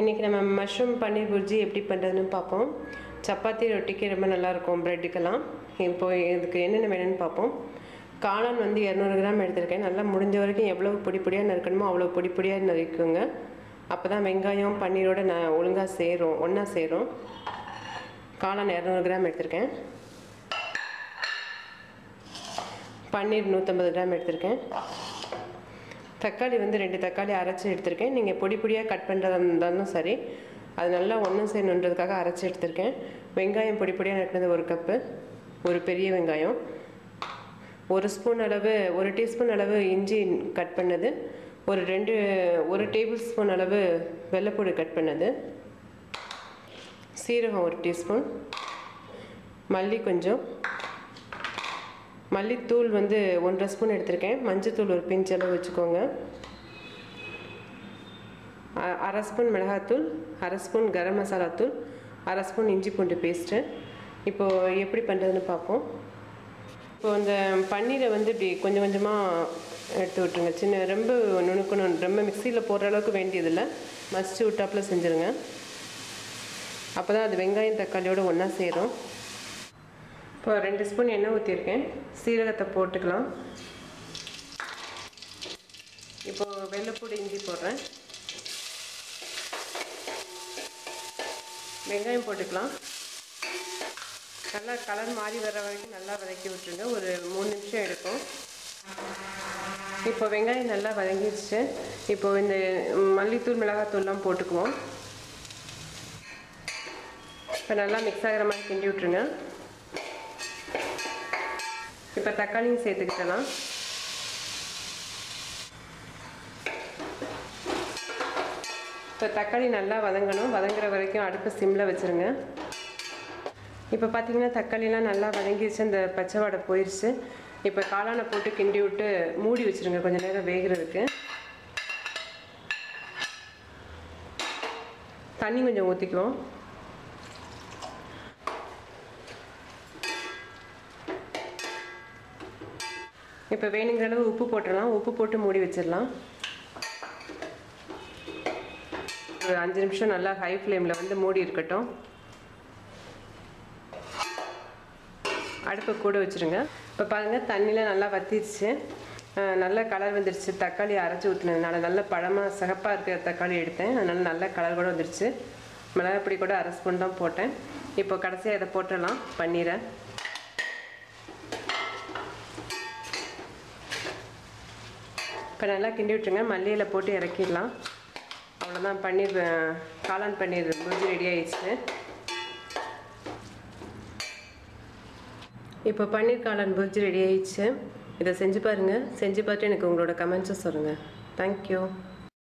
இன்றைக்கி நம்ம மஷ்ரூம் பன்னீர் புர்ஜி எப்படி பண்ணுறதுன்னு பார்ப்போம். சப்பாத்தி ரொட்டிக்கு ரொம்ப நல்லாயிருக்கும் ப்ரெட்டுக்கெல்லாம். இப்போ இதுக்கு என்னென்ன வேணும்னு பார்ப்போம். காளான் வந்து இரநூறு கிராம் எடுத்திருக்கேன். நல்லா முடிஞ்ச வரைக்கும் எவ்வளோ பொடி பொடியாக நறுக்கணுமோ அவ்வளோ பொடி பொடியாக நறுக்குங்க. அப்போ தான் வெங்காயம் பன்னீரோட நான் ஒழுங்காக சேரும் ஒன்றா சேரும். காளான் இரநூறு கிராம் எடுத்திருக்கேன். பன்னீர் நூற்றம்பது கிராம் எடுத்திருக்கேன். தக்காளி வந்து ரெண்டு தக்காளி அரைச்சி எடுத்திருக்கேன். நீங்கள் பொடி பொடியாக கட் பண்ணுறதா இருந்தாலும் சரி அது நல்லா ஒன்றும் செய்யணுன்றதுக்காக அரைச்சி எடுத்திருக்கேன். வெங்காயம் பொடி பொடியாக நட்டினது ஒரு கப்பு ஒரு பெரிய வெங்காயம். ஒரு ஸ்பூன் அளவு ஒரு டீஸ்பூன் அளவு இஞ்சி கட் பண்ணது. ஒரு ரெண்டு ஒரு டேபிள் ஸ்பூன் அளவு வெள்ளைப்பூடு கட் பண்ணது. சீரகம் ஒரு டீஸ்பூன். மல்லி கொஞ்சம். மல்லித்தூள் வந்து ஒன்றரை ஸ்பூன் எடுத்திருக்கேன். மஞ்சத்தூள் ஒரு பிஞ்ச் அளவு வச்சுக்கோங்க. அ- அரை ஸ்பூன் மிளகாத்தூள் அரை ஸ்பூன் கரம் மசாலா தூள் அரை ஸ்பூன் இஞ்சி பூண்டு பேஸ்ட்டு. இப்போது எப்படி பண்ணுறதுன்னு பார்ப்போம். இப்போ இந்த பன்னீரை வந்து இப்படி கொஞ்சம் கொஞ்சமாக எடுத்து விட்டுருங்க. சின்ன ரொம்ப நுணுக்கணும் ரொம்ப மிக்சியில் போடுற அளவுக்கு வேண்டியதில்லை. மசிச்சு விட்டாப்புல செஞ்சுருங்க. அப்போ தான் அது வெங்காயம் தக்காளியோடு ஒன்றா சேரும். இப்போ ரெண்டு ஸ்பூன் எண்ணெய் ஊற்றிருக்கேன் சீரகத்தை போட்டுக்கலாம். இப்போ வெள்ளைப்பூடி இஞ்சி போடுறேன். வெங்காயம் போட்டுக்கலாம். நல்லா கலர் மாறி வர வரைக்கும் நல்லா வதக்கி விட்டுருங்க. ஒரு மூணு நிமிஷம் எடுக்கும் இப்போ வெங்காயம் நல்லா வதங்கிடுச்சு இப்போ இந்த மல்லித்தூள் மிளகாத்தூள்லாம் போட்டுக்குவோம். இப்போ நல்லா மிக்ஸ் ஆகிற மாதிரி கிண்டி விட்டுருங்க. இப்போ தக்காளியும் சேர்த்துக்கிட்டலாம் இப்போ தக்காளி நல்லா வதங்கணும். வதங்குற வரைக்கும் அடுப்பு சிம்மில் வச்சுருங்க. இப்போ பார்த்தீங்கன்னா தக்காளிலாம் நல்லா வதங்கிடுச்சு அந்த பச்சை வாடை போயிடுச்சு இப்போ காளானை போட்டு கிண்டி விட்டு மூடி வச்சுருங்க. கொஞ்சம் நேரம் வேகிறதுக்கு. தண்ணி கொஞ்சம் ஊற்றிக்குவோம் இப்போ வேணுங்கிற அளவு உப்பு போட்டுடலாம். உப்பு போட்டு மூடி வச்சிடலாம். ஒரு அஞ்சு நிமிஷம் நல்லா ஹை ஃப்ளேமில் வந்து மூடி இருக்கட்டும். அடுப்பை கூட வச்சுருங்க. இப்போ பாருங்கள் தண்ணியில் நல்லா வத்திடுச்சு நல்ல கலர் வந்துடுச்சு தக்காளி அரைச்சி ஊற்றினதுனால நல்ல பழமாக சிகப்பாக இருக்கிற தக்காளி எடுத்தேன். அதனால் நல்ல கலர் கூட வந்துடுச்சு மிளகாப்பொடி கூட அரை ஸ்பூன் தான் போட்டேன். இப்போ கடைசியாக இதை போட்டுடலாம். பன்னீரை. இப்போ நல்லா கிண்டி விட்டுருங்க. மல்லியில் போட்டு இறக்கிடலாம். அவ்வளோதான் பன்னீர் காளான் பன்னீர் புரிஜி ரெடி ஆயிடுச்சு. இப்போ பன்னீர் காளான் புரிஜி ரெடி ஆயிடுச்சு. இதை செஞ்சு பாருங்கள் செஞ்சு பார்த்துட்டு எனக்கு உங்களோட கமெண்ட்ஸை சொல்லுங்கள் தேங்க்யூ